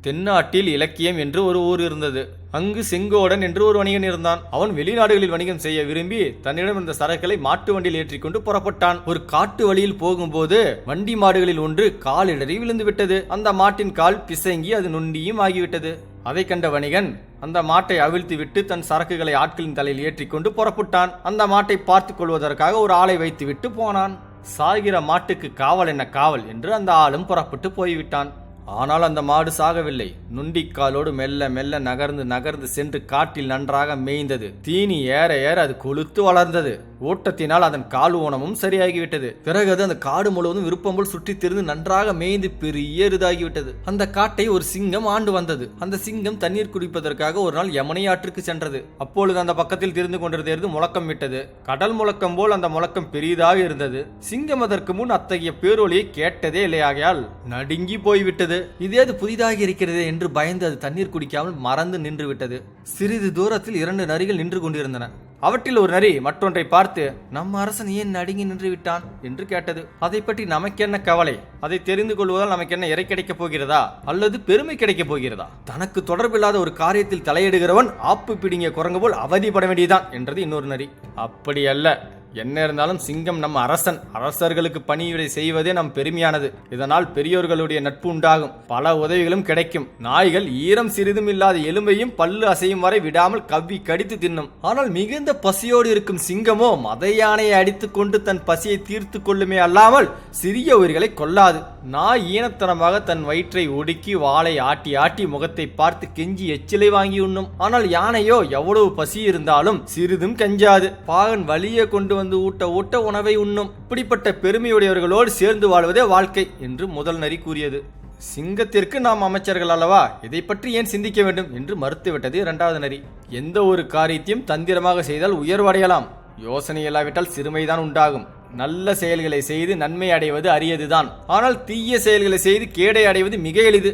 தென்னாட்டில் இலக்கியம் என்று ஒரு ஊர் இருந்தது. அங்கு செங்கோடன் என்று ஒரு வணிகன் இருந்தான். அவன் வெளிநாடுகளில் வணிகம் செய்ய விரும்பி தன்னிடம் இருந்த சரக்குகளை மாட்டு வண்டியில் ஏற்றிக்கொண்டு புறப்பட்டான். ஒரு காட்டு வழியில் போகும்போது வண்டி மாடுகளில் ஒன்று காலிடறி விழுந்து விட்டது அந்த மாட்டின் கால் பிசங்கி அது நொண்டியும் ஆகிவிட்டது. அதை கண்ட வணிகன் அந்த மாட்டை அவிழ்த்து விட்டு தன் சரக்குகளை ஆட்களின் தலையில் ஏற்றிக்கொண்டு புறப்பட்டான். அந்த மாட்டை பார்த்துக் கொள்வதற்காக ஒரு ஆளை வைத்து விட்டு போனான். சாகிற மாட்டுக்கு காவல் என்ன காவல் என்று அந்த ஆளும் புறப்பட்டு போய்விட்டான். ஆனால் அந்த மாடு சாகவில்லை. நுண்டிக்காலோடு மெல்ல மெல்ல நகர்ந்து நகர்ந்து சென்று காட்டில் நன்றாக மேய்ந்தது. தீனி ஏற ஏற அது கொழுத்து வளர்ந்தது. ஓட்டத்தினால் அதன் கால் ஓணமும் சரியாகிவிட்டது. பிறகு அது அந்த காடு முழுவதும் விருப்பம் போல் சுற்றித் திரிந்து நன்றாக மேய்ந்து பெரிய இதாகிவிட்டது. அந்த காட்டை ஒரு சிங்கம் ஆண்டு வந்தது. அந்த சிங்கம் தண்ணீர் குடிப்பதற்காக ஒரு நாள் யமுனை ஆற்றுக்கு சென்றது. அப்பொழுது அந்த பக்கத்தில் திரிந்து கொண்டிருந்தது முழக்கம் விட்டது. கடல் முழக்கம் போல் அந்த முழக்கம் பெரியதாக இருந்தது. சிங்கம் அதற்கு முன் அத்தகைய பேரொலியை கேட்டதே இல்லையாகையால் நடுங்கி போய்விட்டது. இதேது புதிதாக இருக்கிறது என்று பயந்து அது தண்ணீர் குடிக்காமல் மறந்து நின்று விட்டது. சிறிது தூரத்தில் இரண்டு நரிகள் நின்று கொண்டிருந்தன. அவற்றில் ஒரு நரி மற்றொன்றை பார்த்து நம் அரசன் ஏன் நடுங்கி நின்று விட்டான்? என்று கேட்டது. அதை பற்றி நமக்கென்ன கவலை? அதை தெரிந்து கொள்வதால் நமக்கு என்ன இறை கிடைக்கப் போகிறதா? அல்லது பெருமை கிடைக்கப் போகிறதா? தனக்கு தொடர்பில்லாத ஒரு காரியத்தில் தலையிடுகிறவன் ஆப்பு பிடிங்க குரங்கு போல் அவதிப்பட வேண்டியதான் என்றது இன்னொரு நரி. அப்படி அல்ல. என்ன இருந்தாலும் சிங்கம் நம் அரசன். அரசர்களுக்கு பணிவிடை செய்வதே நம் பெருமையானது. இதனால் பெரியோர்களுடைய நட்பு உண்டாகும். பல உதவிகளும் கிடைக்கும். நாய்கள் ஈரம் சிறிதும் இல்லாத எலும்பையும் பல்லு அசையும் வரை விடாமல் கவ்வி கடித்து தின்னும். ஆனால் மிகுந்த பசியோடு இருக்கும் சிங்கமோ மத யானையை அடித்துக்கொண்டு தன் பசியை தீர்த்து கொள்ளுமே அல்லாமல் சிறிய உயிர்களை கொல்லாது நாய் ஈனத்தனமாக தன் வயிற்றை ஒடுக்கி வாளை ஆட்டி ஆட்டி முகத்தை பார்த்து கெஞ்சி எச்சிலை வாங்கி உண்ணும். ஆனால் யானையோ எவ்வளவு பசி இருந்தாலும் சிறிதும் கெஞ்சாது. பாகன் வழியை கொண்டு வந்து ஊட்ட ஊட்ட உணவை உண்ணும். இப்படிப்பட்ட பெருமையுடையவர்களோடு சேர்ந்து வாழ்வதே வாழ்க்கை என்று முதல் நரி கூறியது. சிங்கத்திற்கு நாம் அமைச்சர்கள் அல்லவா? இதை பற்றி ஏன் சிந்திக்க வேண்டும் என்று மறுத்துவிட்டது இரண்டாவது நரி. எந்த ஒரு காரியத்தையும் தந்திரமாக செய்தால் உயர்வடையலாம் யோசனை இல்லாவிட்டால் சிறுமைதான் உண்டாகும். நல்ல செயல்களை செய்து நன்மை அடைவது அரியதுதான். ஆனால் தீய செயல்களை செய்து கேடை அடைவது மிக எளிது.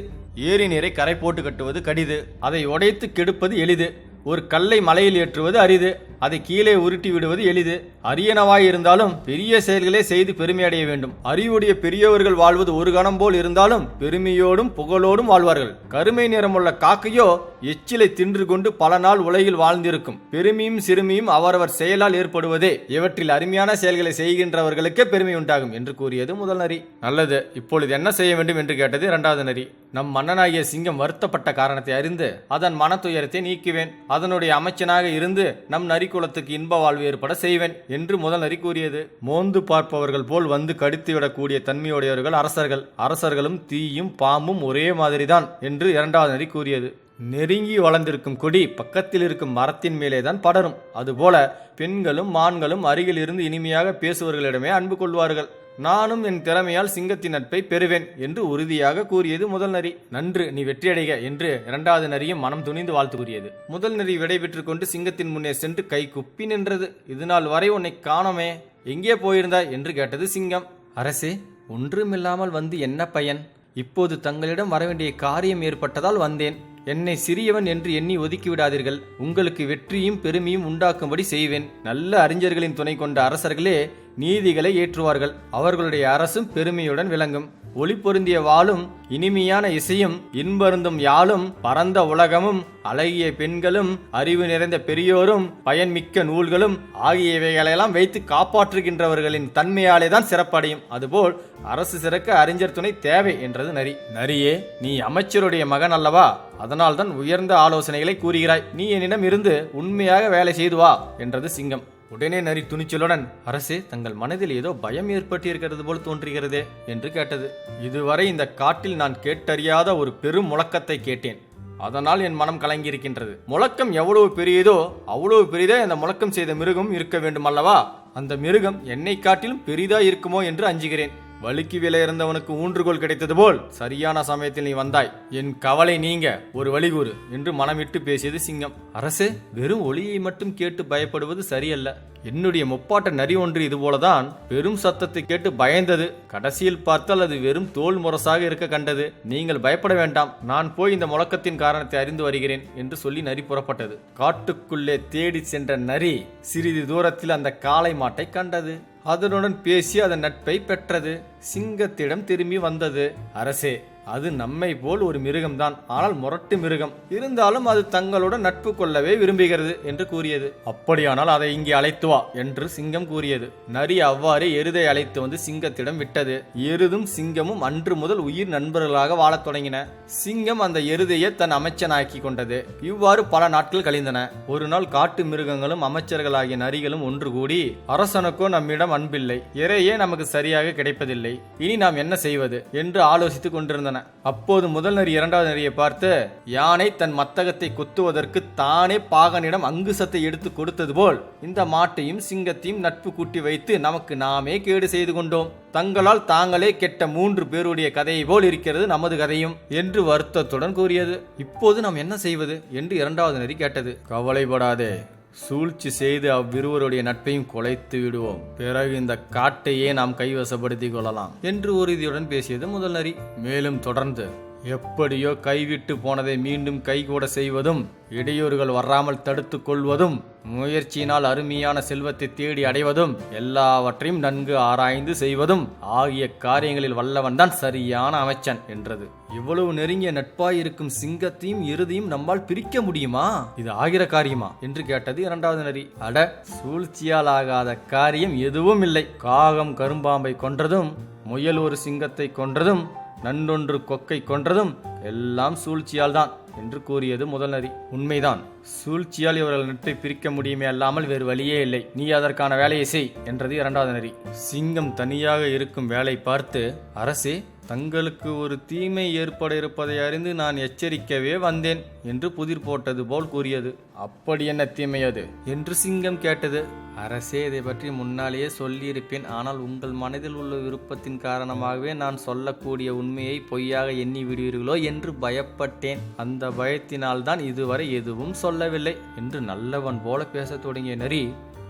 ஏரி நீரை கரை போட்டு கட்டுவது கடிது. அதை உடைத்து கெடுப்பது எளிது. ஒரு கல்லை மலையில் ஏற்றுவது அரிது. அதை கீழே உருட்டி விடுவது எளிது. அரியனவாய் இருந்தாலும் பெரிய செயல்களே செய்து பெருமையடைய வேண்டும். அறிவுடைய பெரியவர்கள் வாழ்வது ஒரு கணம் போல் இருந்தாலும் பெருமையோடும் புகழோடும் வாழ்வார்கள். கருமை நிறமுள்ள காக்கையோ எச்சிலை தின்று கொண்டு பல நாள் உலகில் வாழ்ந்திருக்கும். பெருமையும் சிறுமியும் அவரவர் செயலால் ஏற்படுவதே இவற்றில் அருமையான செயல்களை செய்கின்றவர்களுக்கே பெருமை உண்டாகும் என்று கூறியது முதல் நரி. நல்லது இப்பொழுது என்ன செய்ய வேண்டும் என்று கேட்டது இரண்டாவது நரி. நம் மன்னனாகிய சிங்கம் வருத்தப்பட்ட காரணத்தை அறிந்து அதன் மனத்துயரத்தை நீக்குவேன். அதனுடைய அமைச்சனாக இருந்து நம் நரிக்குலத்துக்கு இன்ப வாழ்வு ஏற்பட செய்வேன் என்று முதல் நரி கூறியது. மோந்து பார்ப்பவர்கள் போல் வந்து கடித்துவிடக்கூடிய தன்மையுடையவர்கள் அரசர்கள். அரசர்களும் தீயும் பாம்பும் ஒரே மாதிரிதான் என்று இரண்டாவது நரி கூறியது. நெருங்கி வளர்ந்திருக்கும் கொடி பக்கத்தில் இருக்கும் மரத்தின் மேலே தான் படரும். அதுபோல பெண்களும் மான்களும் அருகில் இருந்து இனிமையாக பேசுவர்களிடமே அன்பு கொள்வார்கள். நானும் என் திறமையால் சிங்கத்தின் நட்பை பெறுவேன் என்று உறுதியாக கூறியது முதல் நரி. நன்று நீ வெற்றியடைக என்று இரண்டாவது நரியும் மனம் துணிந்து வாழ்த்து கூறியது முதல் நரி விடைபெற்று கொண்டு சிங்கத்தின் முன்னே சென்று கை குப்பி நின்றது. இது நாள் வரை உன்னை காணோமே. எங்கே போயிருந்தாய் என்று கேட்டது சிங்கம். அரசே ஒன்றுமில்லாமல் வந்து என்ன பயன்? இப்போது தங்களிடம் வரவேண்டிய காரியம் ஏற்பட்டதால் வந்தேன். என்னை சிறியவன் என்று எண்ணி ஒதுக்கிவிடாதீர்கள். உங்களுக்கு வெற்றியும் பெருமையும் உண்டாக்கும்படி செய்வேன். நல்ல அறிஞர்களின் துணை கொண்ட அரசர்களே நீதிகளை ஏற்றுவார்கள். அவர்களுடைய அரசும் பெருமையுடன் விளங்கும். ஒளி பொருந்திய வாளும் இனிமையான இசையும் இன்பருந்தும் யாழும் பரந்த உலகமும் அழகிய பெண்களும் அறிவு நிறைந்த பெரியோரும் பயன்மிக்க நூல்களும் ஆகியவைகளெல்லாம் வைத்து காப்பாற்றுகின்றவர்களின் தன்மையாலே தான் சிறப்படையும். அதுபோல் அரசு சிறக்க அறிஞர் துணை தேவை என்றது நரி. நரியே நீ அமைச்சருடைய மகன் அல்லவா? அதனால்தான் உயர்ந்த ஆலோசனைகளை கூறுகிறாய். நீ என்னிடம் இருந்து உண்மையாக வேலை செய்து வா என்றது சிங்கம். உடனே நரி துணிச்சலுடன் அரசே தங்கள் மனதில் ஏதோ பயம் ஏற்பட்டிருக்கிறது போல் தோன்றுகிறதே என்று கேட்டது. இதுவரை இந்த காட்டில் நான் கேட்டறியாத ஒரு பெரும் முழக்கத்தை கேட்டேன். அதனால் என் மனம் கலங்கியிருக்கின்றது. முழக்கம் எவ்வளவு பெரியதோ அவ்வளவு பெரிதா இந்த முழக்கம் செய்த மிருகம் இருக்க வேண்டும் அல்லவா அந்த மிருகம் என்னை காட்டிலும் பெரிதா இருக்குமோ என்று அஞ்சுகிறேன். வலிக்கு விலை இருந்தவனுக்கு ஊன்றுகோல் கிடைத்தது போல் சரியான சமயத்தில் நீ வந்தாய். என் கவலை நீங்க ஒரு வழி கூறு என்று மனமிட்டு பேசியது சிங்கம். அரசே வெறும் ஒளியை மட்டும் கேட்டு பயப்படுவது சரியல்ல. என்னுடைய முப்பாட்ட நரி ஒன்று இதுபோலதான் பெரும் சத்தத்தை கேட்டு பயந்தது. கடைசியில் பார்த்தால் அது வெறும் தோல் முரசாக இருக்க கண்டது. நீங்கள் பயப்பட வேண்டாம் நான் போய் இந்த முழக்கத்தின் காரணத்தை அறிந்து வருகிறேன் என்று சொல்லி நரி புறப்பட்டது. காட்டுக்குள்ளே தேடி சென்ற நரி சிறிது தூரத்தில் அந்த காளை மாட்டை கண்டது. அதனுடன் பேசி அதன் நட்பை பெற்றது. சிங்கத்திடம் திரும்பி வந்தது அரசே. அது நம்மை போல் ஒரு மிருகம்தான். ஆனால் முரட்டு மிருகம். இருந்தாலும் அது தங்களுடன் நட்பு கொள்ளவே விரும்புகிறது என்று கூறியது. அப்படியானால் அதை இங்கே அழைத்து வா என்று சிங்கம் கூறியது. நரி அவ்வாறே எருதை அழைத்து வந்து சிங்கத்திடம் விட்டது. எருதும் சிங்கமும் அன்று முதல் உயிர் நண்பர்களாக வாழத் தொடங்கின. சிங்கம் அந்த எருதையை தன் அமைச்சனாக்கி கொண்டது. இவ்வாறு பல நாட்கள் கழிந்தன. ஒரு நாள் காட்டு மிருகங்களும் அமைச்சர்களாகிய நரிகளும் ஒன்று கூடி அரசனுக்கோ நம்மிடம் அன்பில்லை. இறையே நமக்கு சரியாக கிடைப்பதில்லை. இனி நாம் என்ன செய்வது? என்று ஆலோசித்துக் கொண்டிருந்தன அப்போது முதல் நரி இரண்டாவது நரியை பார்த்து யானை தன் மத்தகத்தை குத்துவதற்கு தானே பாகனிடம் அங்குசத்தை எடுத்து கொடுத்தது போல் இந்த மாட்டையும் சிங்கத்தையும் நட்பு கூட்டி வைத்து நமக்கு நாமே கேடு செய்து கொண்டோம். தங்களால் தாங்களே கெட்ட மூன்று பேருடைய கதையை போல் இருக்கிறது நமது கதையும் என்று வருத்தத்துடன் கூறியது. இப்போது நாம் என்ன செய்வது? என்று இரண்டாவது நரி கேட்டது. கவலைப்படாதே. சூழ்ச்சி செய்து அவ்விருவருடைய நட்பையும் குலைத்து விடுவோம். பிறகு இந்த காட்டையே நாம் கைவசப்படுத்திக் கொள்ளலாம். என்று உறுதியுடன் பேசியது முதல் நரி. மேலும் தொடர்ந்து எப்படியோ கைவிட்டு போனதை மீண்டும் கைகூட செய்வதும் இடையூறுகள் வராமல் தடுத்து கொள்வதும் முயற்சியினால் அருமையான செல்வத்தை தேடி அடைவதும் எல்லாவற்றையும் நன்கு ஆராய்ந்து செய்வதும் ஆகிய காரியங்களில் வல்லவன் தான் சரியான அமைச்சன் என்றது. இவ்வளவு நெருங்கிய நட்பாயிருக்கும் சிங்கத்தையும் இறுதியும் நம்மால் பிரிக்க முடியுமா? இது ஆகிற காரியமா? என்று கேட்டது இரண்டாவது நரி. அட சூழ்ச்சியால் ஆகாத காரியம் எதுவும் இல்லை. காகம் கரும்பாம்பை கொன்றதும் முயல் ஒரு சிங்கத்தை கொன்றதும் நன்றொன்று கொக்கை கொன்றதும் எல்லாம் சூழ்ச்சியால் தான் என்று கூறியது முதல் நரி உண்மைதான். சூழ்ச்சியால் இவர்கள் நட்பை பிரிக்க முடியுமே அல்லாமல் வேறு வழியே இல்லை. நீ அதற்கான வேலையை செய் என்றது இரண்டாவது நரி சிங்கம் தனியாக இருக்கும் வேலை பார்த்து அரசே தங்களுக்கு ஒரு தீமை ஏற்பட இருப்பதை அறிந்து நான் எச்சரிக்கவே வந்தேன் என்று புதிர் போட்டது போல் கூறியது. அப்படி என்ன தீமை அது? என்று சிங்கம் கேட்டது. அரசே இதை பற்றி முன்னாலேயே சொல்லியிருப்பேன். ஆனால் உங்கள் மனதில் உள்ள விருப்பத்தின் காரணமாகவே நான் சொல்லக்கூடிய உண்மையை பொய்யாக எண்ணி விடுவீர்களோ என்று பயப்பட்டேன். அந்த பயத்தினால் தான் இதுவரை எதுவும் சொல்லவில்லை என்று நல்லவன் போல பேசத் தொடங்கிய நரி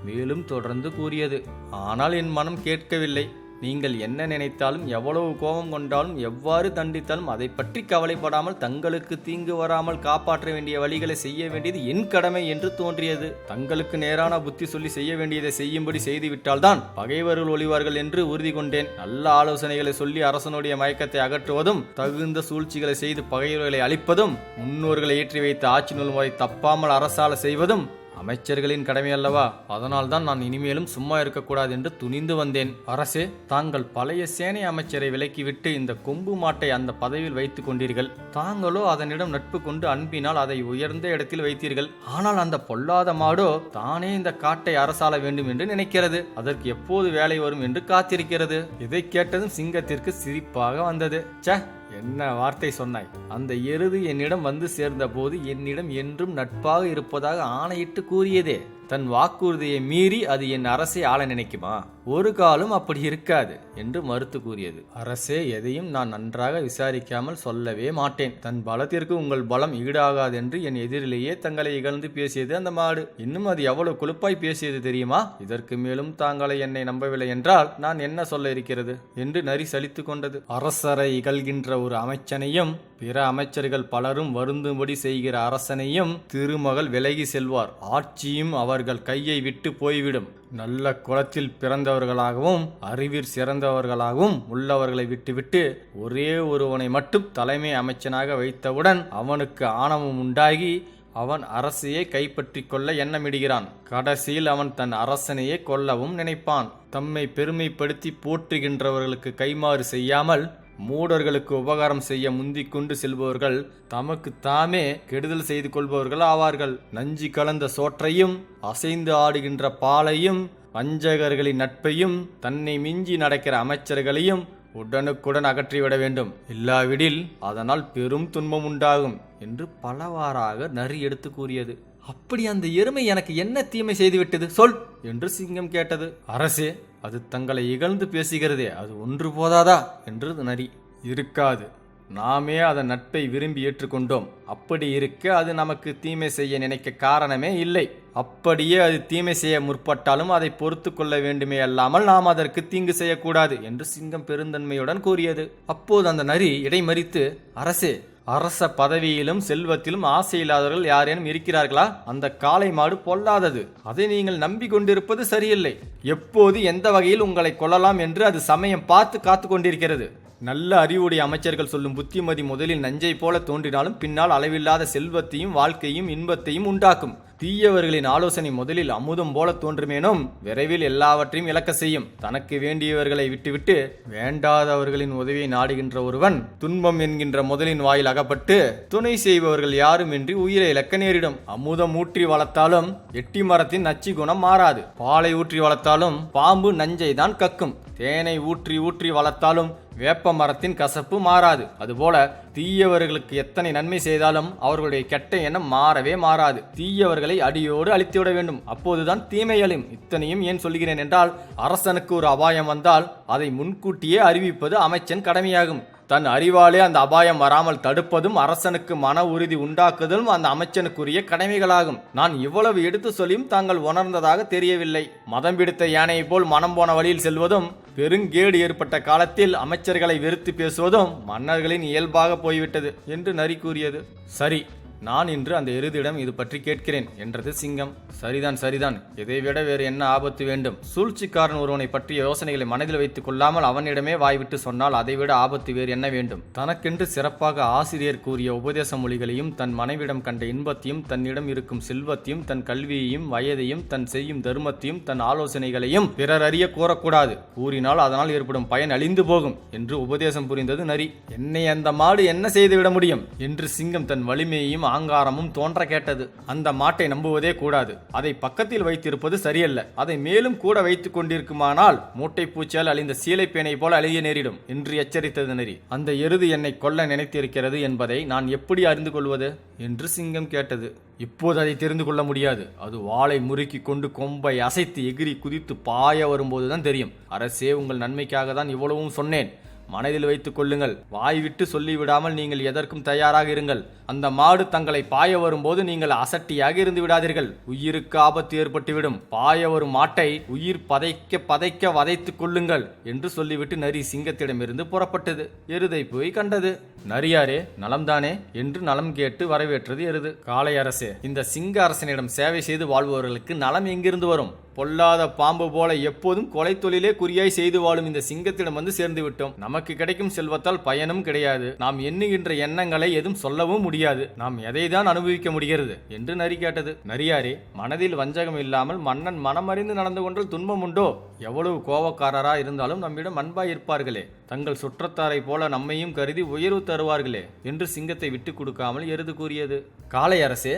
மேலும் தொடர்ந்து கூறியது. ஆனால் என் மனம் கேட்கவில்லை. நீங்கள் என்ன நினைத்தாலும் எவ்வளவு கோபம் கொண்டாலும் எவ்வாறு தண்டித்தாலும் அதை பற்றி கவலைப்படாமல் தங்களுக்கு தீங்கு வராமல் காப்பாற்ற வேண்டிய வழிகளை செய்ய வேண்டியது என் கடமை என்று தோன்றியது. தங்களுக்கு நேரான புத்தி சொல்லி செய்ய வேண்டியதை செய்யும்படி செய்துவிட்டால்தான் பகைவர்கள் ஒளிவார்கள் என்று உறுதி கொண்டேன். நல்ல ஆலோசனைகளை சொல்லி அரசனுடைய மயக்கத்தை அகற்றுவதும் தகுந்த சூழ்ச்சிகளை செய்து பகைவர்களை அழிப்பதும் முன்னோர்களை ஏற்றி வைத்த ஆட்சி நூல் முறை தப்பாமல் அரசால செய்வதும் அமைச்சர்களின் கடமை அல்லவா? அதனால்தான் நான் இனிமேலும் சும்மா இருக்கக்கூடாது என்று துணிந்து வந்தேன். அரசே தாங்கள் பழைய சேனை அமைச்சரை விலக்கிவிட்டு இந்த கொம்பு மாட்டை அந்த பதவியில் வைத்துக் கொண்டீர்கள். தாங்களோ அதனிடம் நட்பு கொண்டு அன்பினால் அதை உயர்ந்த இடத்தில் வைத்தீர்கள். ஆனால் அந்த பொல்லாத மாடோ தானே இந்த காட்டை அரசாள வேண்டும் என்று நினைக்கிறது. அதற்கு எப்போது வேலை வரும் என்று காத்திருக்கிறது. இதை கேட்டதும் சிங்கத்திற்கு சிரிப்பாக வந்தது. ச்சே என்ன வார்த்தை சொன்னாய்? அந்த எருது என்னிடம் வந்து சேர்ந்தபோது என்னிடம் என்றும் நட்பாக இருப்பதாக ஆணையிட்டு கூறியதே. தன் வாக்குறுதியை மீறி அது என் அரசை ஆள நினைக்குமா? ஒரு காலம் அப்படி இருக்காது என்று மறுத்து கூறியது. அரசே எதையும் நான் நன்றாக விசாரிக்காமல் சொல்லவே மாட்டேன். தன் பலத்திற்கு உங்கள் பலம் ஈடாகாது என்று என் எதிரிலேயே தங்களை இகழ்ந்து பேசியது அந்த மாடு. இன்னும் அது எவ்வளவு குழுப்பாய் பேசியது தெரியுமா? இதற்கு மேலும் தாங்களை என்னை நம்பவில்லை என்றால் நான் என்ன சொல்ல இருக்கிறது? என்று நரி சலித்து கொண்டது. அரசரை இகழ்கின்ற ஒரு அமைச்சனையும் பிற அமைச்சர்கள் பலரும் வருந்தும்படி செய்கிற அரசனையும் திருமகள் விலகி செல்வார். ஆட்சியும் அவர்கள் கையை விட்டு போய்விடும். நல்ல குலத்தில் பிறந்தவர்களாகவும் அறிவில் சிறந்தவர்களாகவும் உள்ளவர்களை விட்டுவிட்டு ஒரே ஒருவனை மட்டும் தலைமை அமைச்சனாக வைத்தவுடன் அவனுக்கு ஆணவம் உண்டாகி அவன் அரசையே கைப்பற்றி கொள்ள எண்ணமிடுகிறான். கடைசியில் அவன் தன் அரசனையே கொல்லவும் நினைப்பான். தம்மை பெருமைப்படுத்தி போற்றுகின்றவர்களுக்கு கைமாறு செய்யாமல் மூடர்களுக்கு உபகாரம் செய்ய முந்திக் கொண்டு செல்பவர்கள் தமக்கு தாமே கெடுதல் செய்து கொள்பவர்கள் ஆவார்கள். நஞ்சு கலந்த சோற்றையும் அசைந்து ஆடுகின்ற பாலையும் வஞ்சகர்களின் நட்பையும் தன்னை மிஞ்சி நடக்கிற அமைச்சர்களையும் உடனுக்குடன் அகற்றிவிட வேண்டும். இல்லாவிடில் அதனால் பெரும் துன்பம் உண்டாகும் என்று பலவாறாக நரி எடுத்து கூறியது. அப்படி அந்த எருமை எனக்கு என்ன தீமை செய்துவிட்டது? சொல். என்று சிங்கம் கேட்டது. அரசே அது தங்களை இகழ்ந்து பேசுகிறதே. அது ஒன்று போதாதா? என்று நரி. இருக்காது. நாமே அதன் நட்பை விரும்பி ஏற்றுக்கொண்டோம். அப்படி இருக்க அது நமக்கு தீமை செய்ய நினைக்க காரணமே இல்லை. அப்படியே அது தீமை செய்ய முற்பட்டாலும் அதை பொறுத்து கொள்ள வேண்டுமே அல்லாமல் நாம் அதற்கு தீங்கு செய்யக்கூடாது என்று சிங்கம் பெருந்தன்மையுடன் கூறியது. அப்போது அந்த நரி இடைமறித்து அரசே அரச பதவியிலும் செல்வத்திலும் ஆசை இல்லாதவர்கள் யாரேனும் இருக்கிறார்களா? அந்த காளை மாடு பொல்லாதது. அதை நீங்கள் நம்பிக்கொண்டிருப்பது சரியில்லை. எப்போது எந்த வகையில் உங்களை கொள்ளலாம் என்று அது சமயம் பார்த்து காத்து கொண்டிருக்கிறது. நல்ல அறிவுடைய அமைச்சர்கள் சொல்லும் புத்திமதி முதலில் நஞ்சை போல தோன்றினாலும் பின்னால் அளவில்லாத செல்வத்தையும் வாழ்க்கையும் இன்பத்தையும் உண்டாக்கும். தீயவர்களின் ஆலோசனை முதலில் அமுதம் போல தோன்றுமேனும் விரைவில் எல்லாவற்றையும் இழக்க செய்யும். தனக்கு வேண்டியவர்களை விட்டுவிட்டு வேண்டாதவர்களின் உதவியை நாடுகின்ற ஒருவன் துன்பம் என்கின்ற முதலின் வாயில் அகப்பட்டு துணை செய்பவர்கள் யாருமின்றி உயிரை இழக்க நேரிடும். அமுதம் ஊற்றி வளர்த்தாலும் எட்டி மரத்தின் நச்சு குணம் மாறாது. பாலை ஊற்றி வளர்த்தாலும் பாம்பு நஞ்சை தான் கக்கும். தேனை ஊற்றி ஊற்றி வளர்த்தாலும் வேப்ப மரத்தின் கசப்பு மாறாது. அதுபோல தீயவர்களுக்கு எத்தனை நன்மை செய்தாலும் அவர்களுடைய கெட்ட எண்ணம் மாறவே மாறாது. தீயவர்களை அடியோடு அழித்துவிட வேண்டும். அப்போதுதான் தீமை அழியும். இத்தனையும் ஏன் சொல்கிறேன் என்றால் அரசனுக்கு ஒரு அபாயம் வந்தால் அதை முன்கூட்டியே அறிவிப்பது அமைச்சன் கடமையாகும். தன் அறிவாலே அந்த அபாயம் வராமல் தடுப்பதும் அரசனுக்கு மன உறுதி உண்டாக்குதலும் அந்த அமைச்சனுக்குரிய கடமைகளாகும். நான் இவ்வளவு எடுத்து சொல்லியும் தாங்கள் உணர்ந்ததாக தெரியவில்லை. மதம் பிடித்த யானையைப் போல் மனம் போன வழியில் செல்வதும் பெருங்கேடு ஏற்பட்ட காலத்தில் அமைச்சர்களை வெறுத்து பேசுவதும் மன்னர்களின் இயல்பாக போய்விட்டது என்று நரி கூறியது. சரி நான் இன்று அந்த எருதிடம் இது பற்றி கேட்கிறேன் என்றது சிங்கம். சரிதான் சரிதான். இதைவிட வேறு என்ன ஆபத்து வேண்டும்? சூழ்ச்சிக்காரன் ஒருவனை பற்றிய யோசனைகளை மனதில் வைத்துக் கொள்ளாமல் அவனிடமே வாய்விட்டு சொன்னால் அதைவிட ஆபத்து வேறு என்ன வேண்டும்? தனக்கென்று சிறப்பாக ஆசிரியர் கூறிய உபதேச மொழிகளையும் தன் மனைவிடம் கண்ட இன்பத்தையும் தன்னிடம் இருக்கும் செல்வத்தையும் தன் கல்வியையும் வயதையும் தன் செய்யும் தர்மத்தையும் தன் ஆலோசனைகளையும் பிறர் அறிய கூறக்கூடாது. கூறினால் அதனால் ஏற்படும் பயன் அழிந்து போகும் என்று உபதேசம் புரிந்தது நரி. என்னை அந்த மாடு என்ன செய்துவிட முடியும்? என்று சிங்கம் தன் வலிமையையும் ஆங்காரமும் தோன்ற கேட்டது. அந்த மாட்டை நம்புவதே கூடாது. அதை பக்கத்தில் வைத்திருப்பது சரியல்ல. அதை மேலும் கூட வைத்துக் கொண்டிருக்குமானால் மூட்டை பூச்சியால் அழிந்த சீலைப்பேனை போல அழிய நேரிடும் என்று எச்சரித்தது நரி அந்த எருது என்னை கொல்ல நினைத்திருக்கிறது என்பதை நான் எப்படி அறிந்து கொள்வது? என்று சிங்கம் கேட்டது. இப்போது அதை தெரிந்து கொள்ள முடியாது. அது வாளை முறுக்கி கொண்டு கொம்பை அசைத்து எகிரி குதித்து பாய வரும்போதுதான் தெரியும். அரசே உங்கள் நன்மைக்காக தான் இவ்வளவும் சொன்னேன். மனதில் வைத்துக் கொள்ளுங்கள். வாய்விட்டு சொல்லிவிடாமல் நீங்கள் எதற்கும் தயாராக இருங்கள். அந்த மாடு தங்களை பாய வரும்போது நீங்கள் அசட்டியாக இருந்து விடாதீர்கள். உயிருக்கு ஆபத்து ஏற்பட்டுவிடும். பாய வரும் மாட்டை உயிர் பதைக்க பதைக்க வதைத்துக் கொள்ளுங்கள் என்று சொல்லிவிட்டு நரி சிங்கத்திடமிருந்து புறப்பட்டது. எருதை போய் கண்டது. நரியாரே நலம்தானே என்று நலம் கேட்டு வரவேற்றது எருது. காளை அரசே இந்த சிங்க அரசனிடம் சேவை செய்து வாழ்பவர்களுக்கு நலம் எங்கிருந்து வரும்? பொல்லாத பாம்பு போல எப்போதும் கொலை தொழிலே குறியாய் செய்து வாழும் இந்த சிங்கத்திடம் வந்து சேர்ந்து விட்டோம். நமக்கு கிடைக்கும் செல்வத்தால் பயனும் கிடையாது. நாம் எண்ணுகின்ற எண்ணங்களை எதுவும் சொல்லவும் முடியாது. நாம் எதைதான் அனுபவிக்க முடிகிறது? என்று நரி கேட்டது. நரியாரே மனதில் வஞ்சகம் இல்லாமல் மன்னன் மனமறிந்து நடந்து கொண்டால் துன்பம் உண்டோ? எவ்வளவு கோபக்காரரா இருந்தாலும் நம்மிடம் அன்பாய் இருப்பார்களே. தங்கள் சுற்றத்தாரை போல நம்மையும் கருதி உயர்வு தருவார்களே என்று சிங்கத்தை விட்டு கொடுக்காமல் எருது கூறியது. காளை அரசே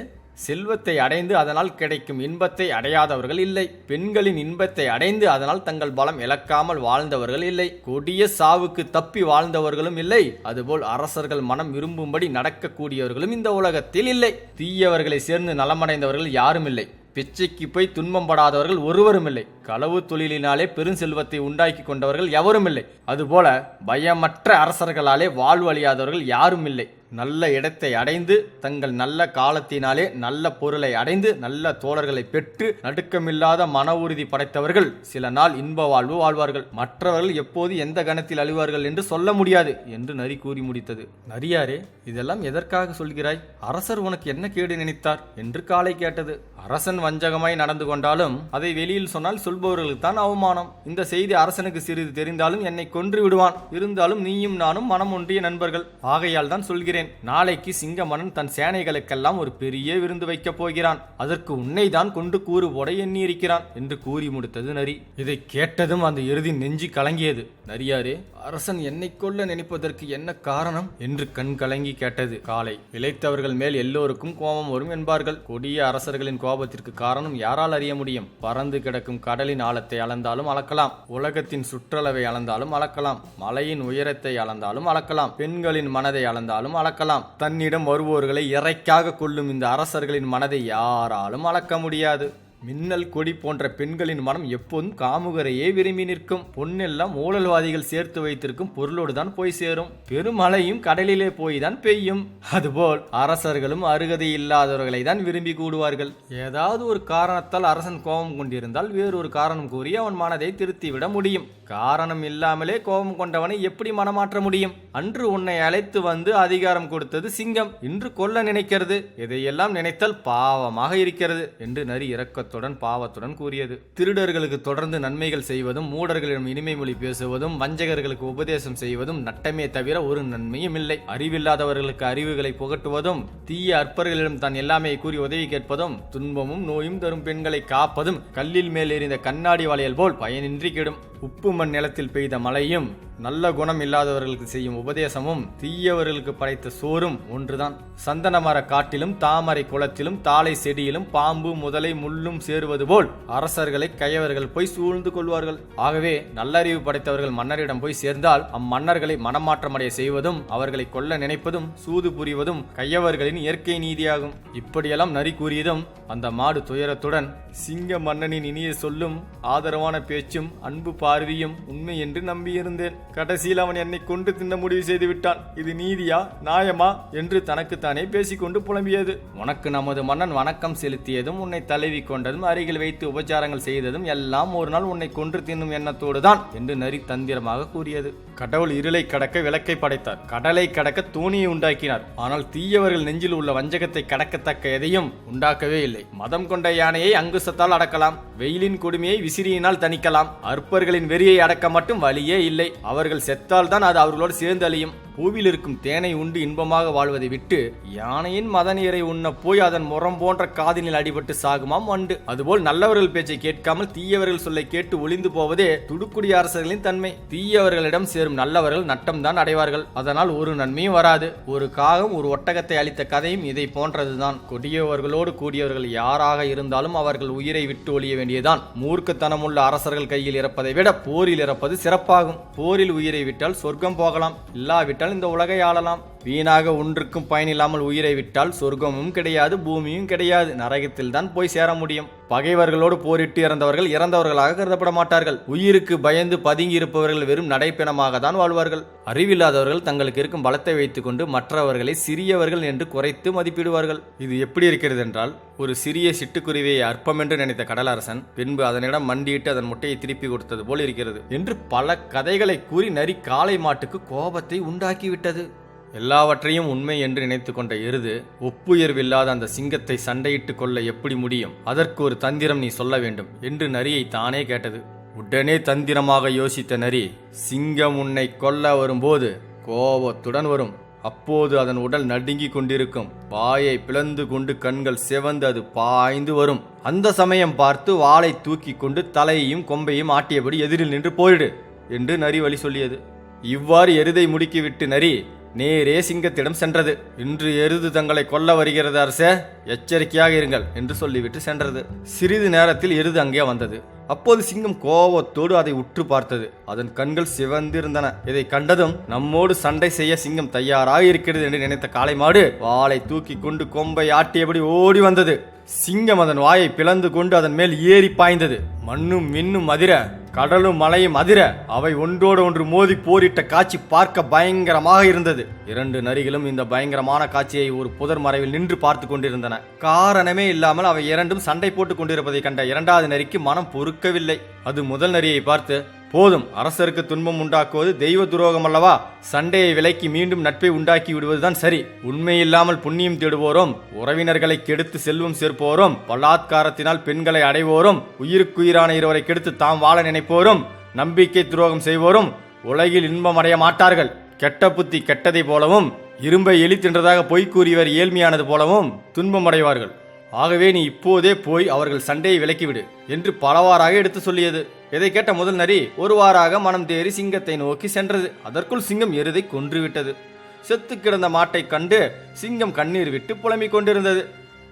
செல்வத்தை அடைந்து அதனால் கிடைக்கும் இன்பத்தை அடையாதவர்கள் இல்லை. பெண்களின் இன்பத்தை அடைந்து அதனால் தங்கள் பலம் இழக்காமல் வாழ்ந்தவர்கள் இல்லை. கொடிய சாவுக்கு தப்பி வாழ்ந்தவர்களும் இல்லை. அதுபோல் அரசர்கள் மனம் விரும்பும்படி நடக்கக்கூடியவர்களும் இந்த உலகத்தில் இல்லை. தீயவர்களை சேர்ந்து நலமடைந்தவர்கள் யாரும் இல்லை. பிச்சைக்கு போய் துன்பம் படாதவர்கள் ஒருவரும் இல்லை. களவு தொழிலினாலே பெருஞ்செல்வத்தை உண்டாக்கி கொண்டவர்கள் எவரும் இல்லை. அதுபோல பயமற்ற அரசர்களாலே வாழ்வு அழியாதவர்கள் யாரும் இல்லை. நல்ல இடத்தை அடைந்து தங்கள் நல்ல காலத்தினாலே நல்ல பொருளை அடைந்து நல்ல தோழர்களை பெற்று நடுக்கமில்லாத மன உறுதி படைத்தவர்கள் சில நாள் இன்ப வாழ்வு வாழ்வார்கள். மற்றவர்கள் எப்போது எந்த கணத்தில் அழிவார்கள் என்று சொல்ல முடியாது என்று நரி கூறி முடித்தது. நரியாரே இதெல்லாம் எதற்காக சொல்கிறாய்? அரசர் உனக்கு என்ன கேடு நினைத்தார்? என்று காலை கேட்டது. அரசன் வஞ்சகமாய் நடந்து கொண்டாலும் அதை வெளியில் சொன்னால் சொல்பவர்களுக்கு தான் அவமானம். இந்த செய்தி அரசனுக்கு சிறிது தெரிந்தாலும் என்னை கொன்று விடுவான். இருந்தாலும் நீயும் நானும் மனம் ஒன்றிய நண்பர்கள். ஆகையால் தான் சொல்கிறேன். நாளைக்கு சிங்கமணன் தன் சேனைகளுக்கெல்லாம் ஒரு பெரிய விருந்து வைக்கப் போகிறான். அதற்கு உன்னை தான் கொண்டு கூறு போட எண்ணியிருக்கிறான் என்று கூறி முடித்தது நரி. இதை கேட்டதும் அந்த இறுதி நெஞ்சு கலங்கியது. நரியாரே அரசன் என்னை கொள்ள நினைப்பதற்கு என்ன காரணம்? என்று கண் கலங்கி கேட்டது. காலை விளைத்தவர்கள் மேல் எல்லோருக்கும் கோபம் வரும் என்பார்கள். கொடிய அரசர்களின் கோபத்திற்கு காரணம் யாரால் அறிய முடியும்? பறந்து கிடக்கும் கடலின் ஆழத்தை அளந்தாலும் அளக்கலாம். உலகத்தின் சுற்றளவை அளந்தாலும் அளக்கலாம். மலையின் உயரத்தை அளந்தாலும் அளக்கலாம். பெண்களின் மனதை அளந்தாலும் அளக்கலாம். தன்னிடம் வருவோர்களை இறைக்காக கொள்ளும் இந்த அரசர்களின் மனதை யாராலும் அளக்க முடியாது. மின்னல் கொடி போன்ற பெண்களின் மனம் எப்போதும் காமுகரையே விரும்பி நிற்கும். பொன்னெல்லாம் ஊழல்வாதிகள் சேர்த்து வைத்திருக்கும் பொருளோடு தான் போய் சேரும். பெருமழையும் கடலிலே போய் தான் பெய்யும். அதுபோல் அரசர்களும் அருகதை இல்லாதவர்களை தான் விரும்பி கூடுவார்கள். ஏதாவது ஒரு காரணத்தால் அரசன் கோபம் கொண்டிருந்தால் வேறொரு காரணம் கூறி அவன் மனதை திருத்திவிட முடியும். காரணம் இல்லாமலே கோபம் கொண்டவனை எப்படி மனமாற்ற முடியும்? அன்று உன்னை அழைத்து வந்து அதிகாரம் கொடுத்தது சிங்கம். இன்று கொல்ல நினைக்கிறது. இதையெல்லாம் நினைத்தால் பாவமாக இருக்கிறது என்று நரி இரக்கத்துடன் பாவத்துடன் கூறியது. திருடர்களுக்கு தொடர்ந்து நன்மைகள் செய்வதும் மூடர்களிடம் இனிமை மொழி பேசுவதும் வஞ்சகர்களுக்கு உபதேசம் செய்வதும் நட்டமே தவிர ஒரு நன்மையும் இல்லை. அறிவில்லாதவர்களுக்கு அறிவுகளை புகட்டுவதும் தீய அற்பர்களிடம் தான் எல்லாமே கூறி உதவி கேட்பதும் துன்பமும் நோயும் தரும் பெண்களை காப்பதும் கல்லில் மேல் எறிந்த கண்ணாடி வளையல் போல் பயனின்றி கெடும். உப்பு மண் நிலத்தில் பெய்த மழையும் நல்ல குணம் இல்லாதவர்களுக்கு செய்யும் உபதேசமும் தீயவர்களுக்கு படைத்த சோறும் ஒன்றுதான். சந்தன மர காட்டிலும் தாமரை குளத்திலும் தாளை செடியிலும் பாம்பு முதலை முள்ளும் சேருவது போல் அரசர்களை கையவர்கள் போய் சூழ்ந்து கொள்வார்கள். ஆகவே நல்லறிவு படைத்தவர்கள் மன்னரிடம் போய் சேர்ந்தால் அம்மன்னர்களை மனமாற்றமடைய செய்வதும் அவர்களை கொல்ல நினைப்பதும் சூது புரிவதும் கையவர்களின் இயற்கை நீதியாகும். இப்படியெல்லாம் நரி கூறியதும் அந்த மாடு துயரத்துடன் சிங்க மன்னனின் இனிய சொல்லும் ஆதரவான பேச்சும் அன்பு பார்வையும் உண்மை என்று நம்பியிருந்தேன். கடைசியில் அவன் என்னை கொண்டு தின்ன முடிவு செய்து விட்டான். இது நீதியா நியாயமா என்று தனக்குத்தானே பேசிக்கொண்டு புலம்பியது. உனக்கு நமது மன்னன் வணக்கம் செலுத்தியதும் உன்னை தழுவி கொண்டதும் அருகில் வைத்து உபச்சாரங்கள் செய்ததும் எல்லாம் ஒரு நாள் உன்னை கொன்று தின்னும் எண்ணத்தோடு தான் என்று நரி தந்திரமாக கூறியது. கடவுள் இருளை கடக்க விளக்கை படைத்தார். கடலை கடக்க தோணியை உண்டாக்கினார். ஆனால் தீயவர்கள் நெஞ்சில் உள்ள வஞ்சகத்தை கடக்கத்தக்க எதையும் உண்டாக்கவே இல்லை. மதம் கொண்ட யானையை அங்குசத்தால் அடக்கலாம். வெயிலின் கொடுமையை விசிறியினால் தணிக்கலாம். அற்பர்களின் வெறியை அடக்க மட்டும் வழியே இல்லை. அவர்கள் செத்தால் தான் அது அவர்களோடு சேர்ந்து அழியும். பூவில் இருக்கும் தேனை உண்டு இன்பமாக வாழ்வதை விட்டு யானையின் மதநீரை உண்ண போய் அதன் முறம் போன்ற காதினில் அடிபட்டு சாகுமாம் வண்டு. அதுபோல் நல்லவர்கள் பேச்சை கேட்காமல் தீயவர்கள் சொல்லை கேட்டு ஒளிந்து போவதே துடுக்குடி அரசர்களின் தன்மை. தீயவர்களிடம் சேரும் நல்லவர்கள் நட்டம்தான் அடைவார்கள். அதனால் ஒரு நன்மையும் வராது. ஒரு காகம் ஒரு ஒட்டகத்தை அளித்த கதையும் இதை போன்றதுதான். கொடியவர்களோடு கூடியவர்கள் யாராக இருந்தாலும் அவர்கள் உயிரை விட்டு ஒழிய வேண்டியதான் மூர்க்கத்தனமுள்ள அரசர்கள் கையில் இறப்பதை விட போரில் இறப்பது சிறப்பாகும். போரில் உயிரை விட்டால் சொர்க்கம் போகலாம். இல்லாவிட்டால் இந்த உலகை ஆளலாம் வீணாக ஒன்றுக்கும் பயனில்லாமல் உயிரை விட்டால் சொர்க்கமும் கிடையாது பூமியும் கிடையாது. நரகத்தில் தான் போய் சேர முடியும். பகைவர்களோடு போரிட்டு இறந்தவர்கள் இறந்தவர்களாக கருதப்பட மாட்டார்கள். உயிருக்கு பயந்து பதுங்கி இருப்பவர்கள் வெறும் நடைப்பெணமாக தான் வாழ்வார்கள். அறிவில்லாதவர்கள் தங்களுக்கு இருக்கும் பலத்தை வைத்துக்கொண்டு மற்றவர்களை சிறியவர்கள் என்று குறைத்து மதிப்பிடுவார்கள். இது எப்படி இருக்கிறது என்றால் ஒரு சிறிய சிட்டுக்குருவியை அற்பம் என்று நினைத்த கடலரசன் பின்பு அதனிடம் மண்டியிட்டு அதன் முட்டையை திருப்பி கொடுத்தது போல் இருக்கிறது என்று பல கதைகளை கூறி நரி காளை மாட்டுக்கு கோபத்தை உண்டாக்கிவிட்டது. எல்லாவற்றையும் உண்மை என்று நினைத்து கொண்ட எருது ஒப்புயர்வில்லாத அந்த சிங்கத்தை சண்டையிட்டு கொள்ள எப்படி முடியும்? அதற்கு ஒரு தந்திரம் நீ சொல்ல வேண்டும் என்று நரியை தானே கேட்டது. உடனே தந்திரமாக யோசித்த நரி சிங்கம் உன்னை கொல்ல வரும்போது கோபத்துடன் வரும். அப்போது அதன் உடல் நடுங்கிக் கொண்டிருக்கும். வாயை பிளந்து கொண்டு கண்கள் சிவந்து அது பாய்ந்து வரும். அந்த சமயம் பார்த்து வாளை தூக்கி கொண்டு தலையையும் கொம்பையும் ஆட்டியபடி எதிரில் நின்று போயிடு என்று நரி வழி சொல்லியது. இவ்வாறு எருதை முடுக்கிவிட்டு நரி நேரே சிங்கத்திடம் சென்றது. இன்று எருது தங்களை கொல்ல வருகிறது அரசே. எச்சரிக்கையாக இருங்கள் என்று சொல்லிவிட்டு சென்றது. சிறிது நேரத்தில் எருது அங்கே வந்தது. அப்போது சிங்கம் கோபத்தோடு அதை உற்று பார்த்தது. அதன் கண்கள் சிவந்திருந்தன. இதை கண்டதும் நம்மோடு சண்டை செய்ய சிங்கம் தயாராக இருக்கிறது என்று நினைத்த காளை மாடு வாளை தூக்கி கொண்டு கொம்பை ஆட்டியபடி ஓடி வந்தது. சிங்கம் அதன் வாயை பிளந்து கொண்டு அதன் மேல் ஏறி பாய்ந்தது. மண்ணும் மின்னும் அதிர கடலும் மலையும் அதிர அவை ஒன்றோடு ஒன்று மோதி போரிட்ட காட்சி பார்க்க பயங்கரமாக இருந்தது. இரண்டு நரிகளும் இந்த பயங்கரமான காட்சியை ஒரு புதர் மறைவில் நின்று பார்த்து கொண்டிருந்தன. காரணமே இல்லாமல் அவை இரண்டும் சண்டை போட்டுக் கொண்டிருப்பதை கண்ட இரண்டாவது நரிக்கு மனம் பொறுக்கவில்லை. அது முதல் நரியை பார்த்து போதும் அரசருக்கு துன்பம் உண்டாக்குவது தெய்வ துரோகம் அல்லவா? சண்டையை விலக்கி மீண்டும் நட்பை உண்டாக்கி விடுவதுதான் சரி. உண்மையில்லாமல் புண்ணியம் தேடுவோரும் உறவினர்களை கெடுத்து செல்வம் சேர்ப்போரும் பலாத்காரத்தினால் பெண்களை அடைவோரும் உயிருக்குயிரான இருவரை கெடுத்து தாம் வாழ நினைப்போரும் நம்பிக்கை துரோகம் செய்வோரும் உலகில் இன்பம் அடைய மாட்டார்கள். கெட்ட புத்தி கெட்டதை போலவும் இரும்பை எலி தின்றதாக பொய் கூறியவர் ஏழ்மையானது போலவும் துன்பம் அடைவார்கள். ஆகவே நீ இப்போதே போய் அவர்கள் சண்டையை விலக்கிவிடு என்று பலவாறாக எடுத்து சொல்லியது. இதை கேட்ட முதல் நரி ஒருவாறாக மனம் தேறி சிங்கத்தை நோக்கி சென்றது. அதற்குள் சிங்கம் எருதை கொன்றுவிட்டது. செத்து கிடந்த மாட்டை கண்டு சிங்கம் கண்ணீர் விட்டு புலம்பிக் கொண்டிருந்தது.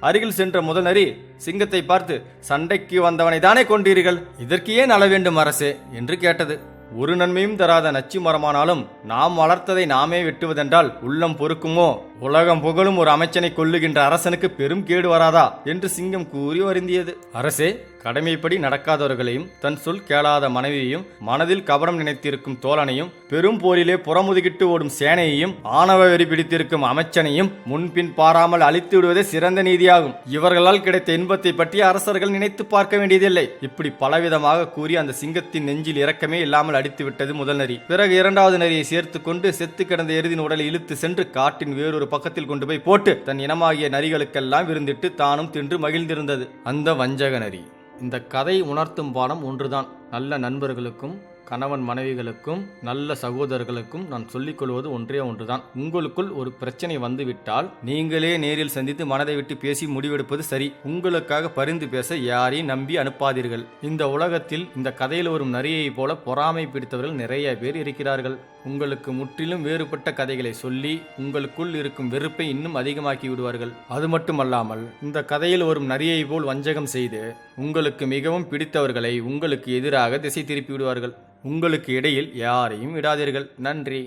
அருகில் சென்ற முதல் நரி சிங்கத்தை பார்த்து சண்டைக்கு வந்தவனை தானே கொண்டீர்கள் இதற்கு ஏன் அள வேண்டும் அரசே? என்று கேட்டது. ஒரு நன்மையும் தராத நச்சு மரமானாலும் நாம் வளர்த்ததை நாமே வெட்டுவதென்றால் உள்ளம் பொறுக்குமோ? உலகம் புகழும் ஒரு அமைச்சனை கொல்லுகின்ற அரசனுக்கு பெரும் கேடு வராதா? என்று சிங்கம் கூறி வருந்தியது. அரசே கடமைப்படி நடக்காதவர்களையும் தன் சொல் கேளாத மனைவியையும் மனதில் கபடம் நினைத்திருக்கும் தோழனையும் பெரும் போரிலே புறமுதுகிட்டு ஓடும் சேனையையும் ஆணவ வெறி பிடித்திருக்கும் அமைச்சனையும் முன்பின் பாராமல் அழித்து விடுவதே சிறந்த நீதியாகும். இவர்களால் கிடைத்த இன்பத்தை பற்றி அரசர்கள் நினைத்து பார்க்க வேண்டியதில்லை. இப்படி பலவிதமாக கூறி அந்த சிங்கத்தின் நெஞ்சில் இரக்கமே இல்லாமல் அடித்து விட்டது முதல் நரி. பிறகு இரண்டாவது நரியை சேர்த்து கொண்டு செத்து கிடந்த எருதின் உடலை இழுத்து சென்று காட்டின் வேறொரு பக்கத்தில் கொண்டு போய் போட்டு தன் இனமாகிய நரிகளுக்கெல்லாம் விருந்திட்டு தானும் தின்று மகிழ்ந்திருந்தது. அந்த வஞ்சக நரி. இந்த கதை உணர்த்தும் பாடம் ஒன்றுதான். நல்ல நண்பர்களுக்கும் கணவன் மனைவிகளுக்கும் நல்ல சகோதரர்களுக்கும் நான் சொல்லிக்கொள்வது ஒன்றே ஒன்றுதான். உங்களுக்குள் ஒரு பிரச்சனை வந்துவிட்டால் நீங்களே நேரில் சந்தித்து மனதை விட்டு பேசி முடிவெடுப்பது சரி. உங்களுக்காக பரிந்து பேச யாரையும் நம்பி அனுப்பாதீர்கள். இந்த உலகத்தில் இந்த கதையில் வரும் நரியைப் போல பொறாமை பிடித்தவர்கள் நிறைய பேர் இருக்கிறார்கள். உங்களுக்கு முற்றிலும் வேறுபட்ட கதைகளை சொல்லி உங்களுக்குள் இருக்கும் வெறுப்பை இன்னும் அதிகமாக்கி விடுவார்கள். அது மட்டுமல்லாமல் இந்த கதையில் வரும் நரியை போல் வஞ்சகம் செய்து உங்களுக்கு மிகவும் பிடித்தவர்களை உங்களுக்கு எதிராக திசை திருப்பி விடுவார்கள். உங்களுக்கு இடையில் யாரையும் விடாதீர்கள். நன்றி.